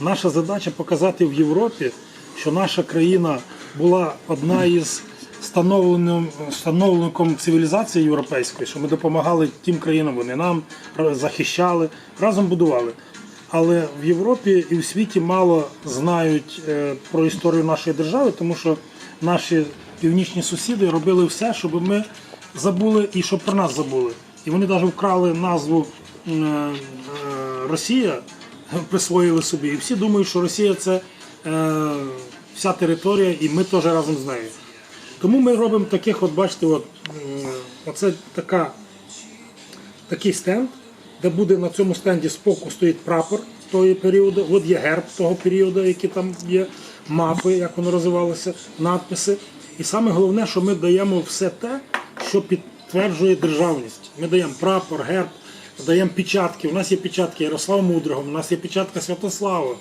Наша задача показати в Європі, що наша країна була одна із встановленником цивілізації європейської, що ми допомагали тим країнам, вони нам захищали, разом будували. Але в Європі і в світі мало знають е, про історію нашої держави, тому що наші північні сусіди робили все, щоб ми забули і щоб про нас забули. І вони навіть вкрали назву е, Росія, присвоїли собі. І всі думають, що Росія це е, вся територія, і ми теж разом з нею. Тому ми робимо таких, от бачите, от, м, оце така, такий стенд, де буде на цьому стенді споку стоїть прапор того періоду, от є герб того періоду, який там є, мапи, як воно розвивалося, надписи. І саме головне, що ми даємо все те, що підтверджує державність. Ми даємо прапор, герб, даємо печатки. У нас є печатки Ярослава Мудрого, у нас є печатка Святослава,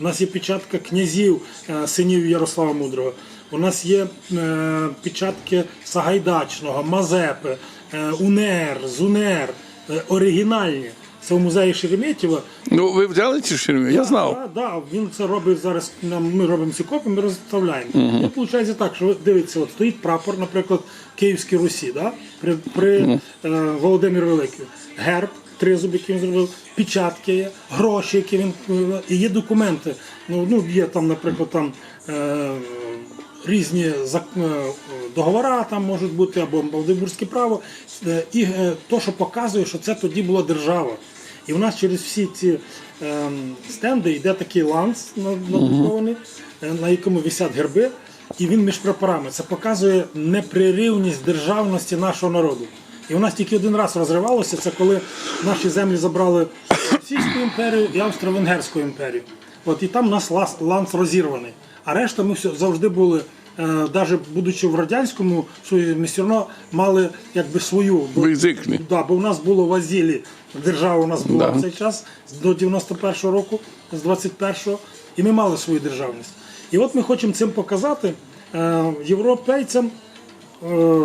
у нас є печатка князів, е, синів Ярослава Мудрого. У нас є е, печатки Сагайдачного, Мазепи, е, УНЕР, ЗУНЕР, е, оригінальні. Це в музеї Шереметьєва. Ну, ви взяли ці ширми? Я знав. Да, да, він це робить зараз. Ми робимо ці копії, ми розставляємо. І виходить так, що ви дивіться, от стоїть прапор, наприклад, Київській Русі, да? при, при е, Володимир Великий. Герб, тризуб, який він зробив, печатки є, гроші, які він е, і є документи. Ну, ну є там, наприклад, там. Е, Різні е, договори там можуть бути або Магдебурзьке право, Е, і е, то, що показує, що це тоді була держава. І в нас через всі ці ем, стенди йде такий ланц надрукований, е, на якому висять герби, і він між прапорами. Це показує непреривність державності нашого народу. І у нас тільки один раз розривалося, це коли наші землі забрали Російську імперію і Австро-Венгерську імперію. От і там у нас ланц розірваний. А решта ми все завжди були, навіть будучи в радянському Союзі, ми все одно мали якби свою. бо- Да, бо в нас було в Азілі, держава у нас була Да. в цей час до 91-го року, з 21-го, і ми мали свою державність. І от ми хочемо цим показати е, європейцям, е,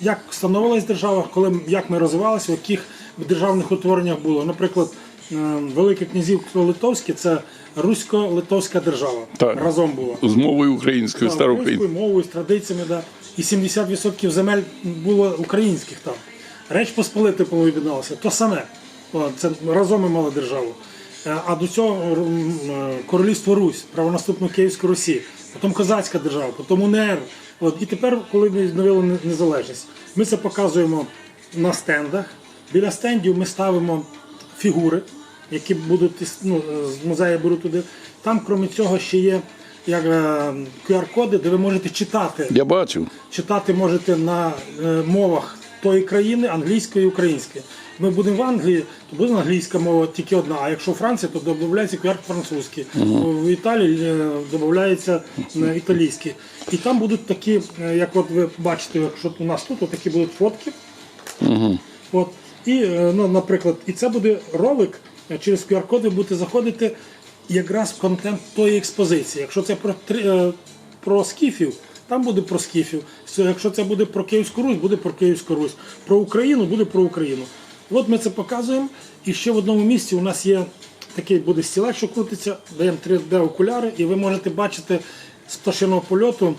як становилась держава, коли, як ми розвивалися, в яких державних утвореннях було. Наприклад, е, Велике князівство Литовське це русько-литовська держава. Так. Разом була. З мовою українською, Да, українською мовою, з традиціями, да. і 70% земель було українських там. Реч Посполити об'єдналося, то саме. Це разом ми мали державу. Е, А до цього е, королівство Русь, правонаступну Київську Русі, потім козацька держава, потім УНР. От. І тепер, коли ми відновили незалежність, ми це показуємо на стендах. Біля стендів ми ставимо фігури, які будуть ну, з музею беруть туди. Там, крім цього, ще є як е, QR-коди, де ви можете читати. Я бачив. Читати можете на е, мовах тої країни, англійської і української. Ми будемо в Англії, то буде англійська мова тільки одна. А якщо Франція, то додається QR французький. В Італії е, додається е, італійський. І там будуть такі, е, як от ви бачите, якщо у нас тут, такі будуть фотки. От. І, ну, наприклад, і це буде ролик, через QR-код ви будете заходити якраз в контент тої експозиції. Якщо це про, про скіфів, там буде про скіфів. Якщо це буде про Київську Русь, буде про Київську Русь. Про Україну буде про Україну. От ми це показуємо. І ще в одному місці у нас є такий буде стілець, що крутиться, даємо 3D-окуляри, і ви можете бачити з пташиного польоту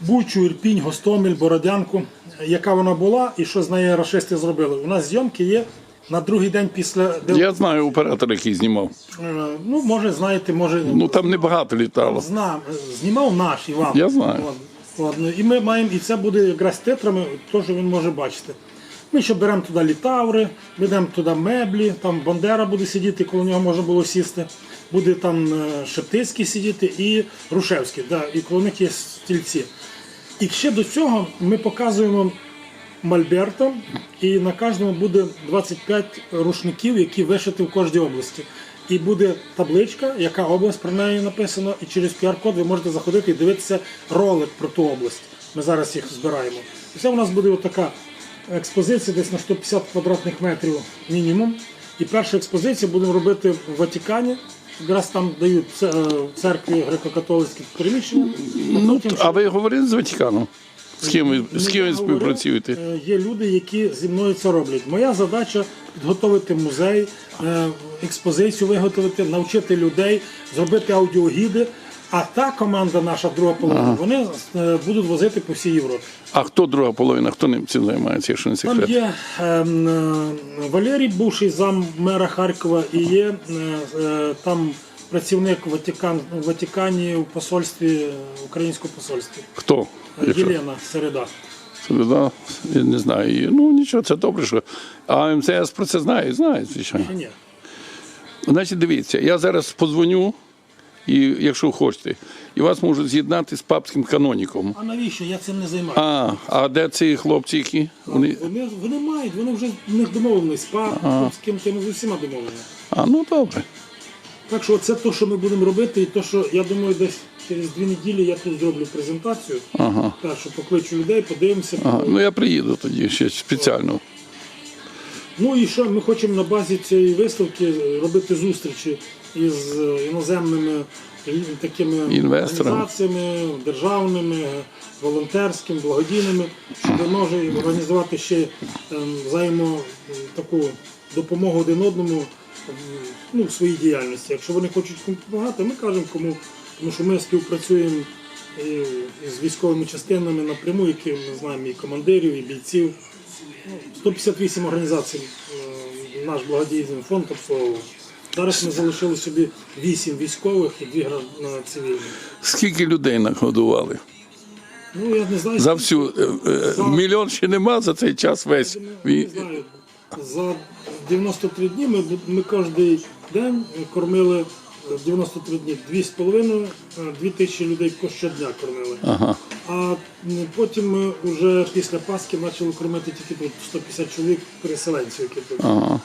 Бучу, Ірпінь, Гостомель, Бородянку, яка вона була і що з нею рашисти зробили. У нас зйомки є на другий день після Я знаю оператора, який знімав. Е, ну, може, знаєте, може Ну там небагато літало. знам, знімав наш Іван. Я знаю. От, от, ну, і ми маємо, і це буде якраз титрами, теж він може бачити. Ми ще беремо туди літаври, беремо туди меблі, там Бандера буде сидіти, коло нього можна було сісти. Буде там е, Шептицький сидіти і Рушевський, да, і коло них є стільці. І ще до цього ми показуємо Мольберта, і на кожному буде 25 рушників, які вишиті в кожній області. І буде табличка, яка область про неї написано, і через QR-код ви можете заходити і дивитися ролик про ту область. Ми зараз їх збираємо. І це у нас буде така експозиція десь на 150 квадратних метрів мінімум. І першу експозицію будемо робити в Ватикані. Якраз там дають е, церкві греко-католицькі приміщення. Ну, а ви говорили з Ватиканом? З ким з ким ви співпрацюєте? е, Є люди, які зі мною це роблять. Моя задача підготовити музей, е, експозицію виготовити, навчити людей, зробити аудіогіди. А та команда наша друга половина, вони е, будуть возити по всій Європі. А хто друга половина? Хто ним цим займається, якщо не Там є ем, е, Валерій, бувший зам мера Харкова, і є е, е, там працівник Ватикан, в Ватикані у посольстві, е, українському посольстві. Хто? Е, Єлена Середа. Да, я не знаю. Ну нічого, це добре, що. А МЦС про це знає, знає, звичайно. Ні. Значить, дивіться, я зараз позвоню, і якщо хочете, і вас можуть з'єднати з папським каноніком. А навіщо? Я цим не займаюся. А, а де ці хлопці, які? Вони. Вони, вони мають, вони вже в них домовленість з папом, з ким тим з усіма домовлені. А, ну добре. Так що це те, що ми будемо робити, і те, що я думаю, десь через дві неділі я тут зроблю презентацію. Ага. Так, що покличу людей, подивимося. Ага. Ну я приїду тоді ще спеціально. Ну і що ми хочемо на базі цієї виставки робити зустрічі із е, іноземними такими Інвесторами. організаціями, державними, волонтерськими, благодійними, щоб може організувати ще ем, взаємо таку допомогу один одному ну, в своїй діяльності. Якщо вони хочуть допомагати, ми кажемо кому, тому що ми співпрацюємо і з військовими частинами напряму, які ми знаємо і командирів, і бійців. 158 організацій е, наш благодійний фонд обслуговував. Зараз ми залишили собі 8 військових і 2 гра- цивільні. Скільки людей нагодували? Ну я не знаю, За всю е, е, мільйон ще нема за цей час весь. не Ві- знаю. За 93 дні ми, ми кожен день кормили е, 93 дні 2,5 2 тисячі людей щодня кормили. Ага. А потім ми вже після Пасхи почали кормити тільки тут 150 чоловік переселенців, які тут. Ага.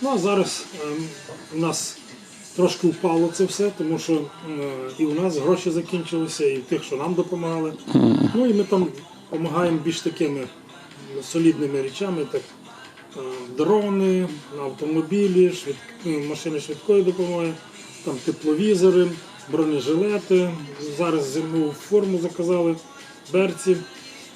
Ну а зараз ем, у нас трошки впало це все, тому що е, і у нас гроші закінчилися, і тих, що нам допомагали. Ну і ми там допомагаємо більш такими солідними речами, так е, дрони, автомобілі, швид... е, машини швидкої допомоги, там тепловізори, бронежилети. Зараз зимову форму заказали, берці,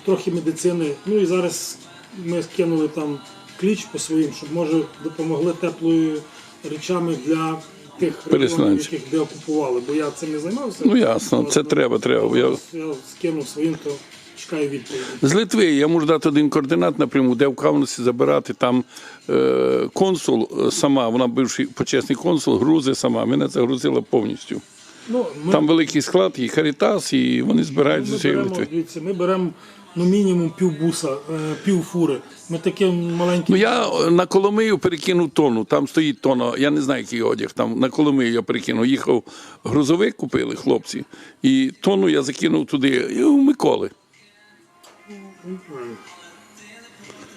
трохи медицини. Ну і зараз ми скинули там кліч по своїм, щоб може допомогли теплою речами для тих регіонів, яких де окупували, бо я цим не займався. Ну ясно, це треба, треба. Я... Я скинув своїм, то чекаю відповіді. З Литви я можу дати один координат напряму, де в Кавносі забирати там е, консул е, сама, вона бивший почесний консул, грузи сама. Мене загрузила повністю. Ну, ми, Там великий склад, і Харітас, і вони збирають з ми усієї Литви. дивіться, ми беремо ну, мінімум півбуса, е, пів фури. Ми такі маленькі. Ну я е, на Коломию перекинув тонну, там стоїть тонна, я не знаю, який одяг. Там на Коломию я перекинув. Їхав грузовик, купили хлопці, і тонну я закинув туди, і у Миколи.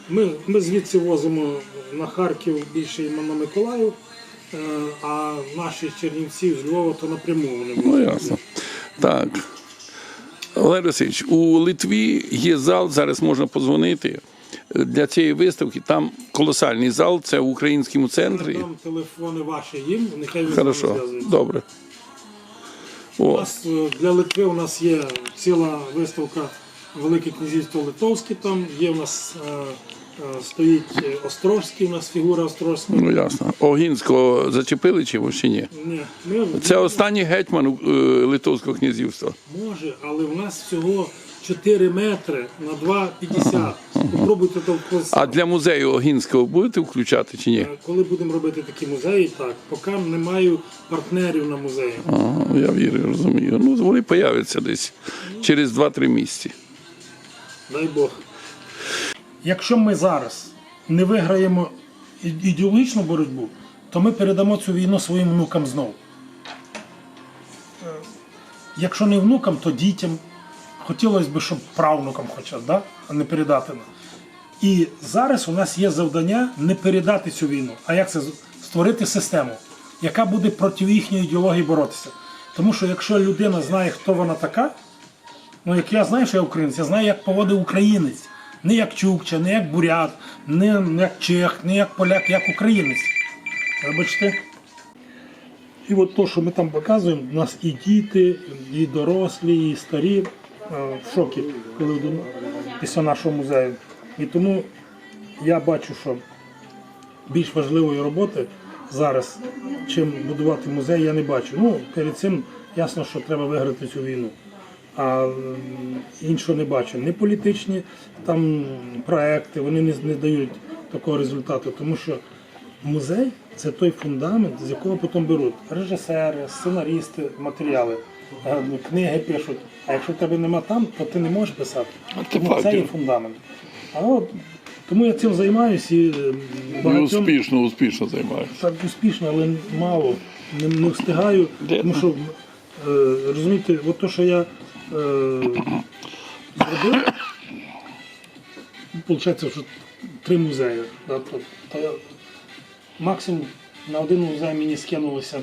Ми, ми звідси возимо на Харків більше і на Миколаїв, е, а наші чернівці з Львова то напряму вони Ну ясно. Так. Олег Васильович, у Литві є зал, зараз можна позвонити для цієї виставки. Там колосальний зал, це в українському центрі. Там телефони ваші їм, нехай вони Хорошо, добре. У нас е, для Литви у нас є ціла виставка Велике князівство Литовське. Там є у нас е, е, стоїть е, Острозький, у нас фігура Острозька. ну ясно. Огінського зачепили чи ще ні? Ні, ми, Це останній гетьман е, Литовського князівства. може, але у нас всього 4 метри на 2,50. Попробуйте то А для музею Огінського будете включати чи ні? Коли будемо робити такі музеї, так, поки не маю партнерів на музеї. Ага, я вірю, розумію. Ну, вони появляться десь через 2-3 місяці. Дай Бог. Якщо ми зараз не виграємо ідеологічну боротьбу, то ми передамо цю війну своїм внукам знову. Е, Якщо не внукам, то дітям. Хотілося б, щоб правнукам хоча б, да? а не передати. нам. І зараз у нас є завдання не передати цю війну, а як це створити систему, яка буде проти їхньої ідеології боротися. Тому що якщо людина знає, хто вона така, Ну, як я знаю, що я українець, я знаю, як поводив українець. Не як чукча, не як бурят, не як чех, не як поляк, як українець. Вибачте. І от то, що ми там показуємо, у нас і діти, і дорослі, і старі е, в шокі, коли один після нашого музею. І тому я бачу, що більш важливої роботи зараз, чим будувати музей, я не бачу. Ну, перед цим ясно, що треба виграти цю війну. А іншого не бачу. Не політичні там проекти, вони не, не дають такого результату, тому що музей це той фундамент, з якого потім беруть режисери, сценарісти, матеріали, е, книги пишуть. А якщо в тебе нема там, то ти не можеш писати. Це Тому це є фундамент. А от, тому я цим займаюся і багатьом успішно, успішно займаюся. так успішно, але мало. Не, не встигаю. Тому що, е, розумієте, от то, що я зробив, Получається, що три музеї. Да, то, то максимум на один музей мені скинулося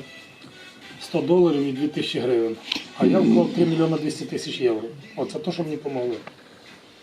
100 доларів і 2000 гривень. А я вклав 3 мільйони 200 тисяч євро. Оце те, що мені допомогли.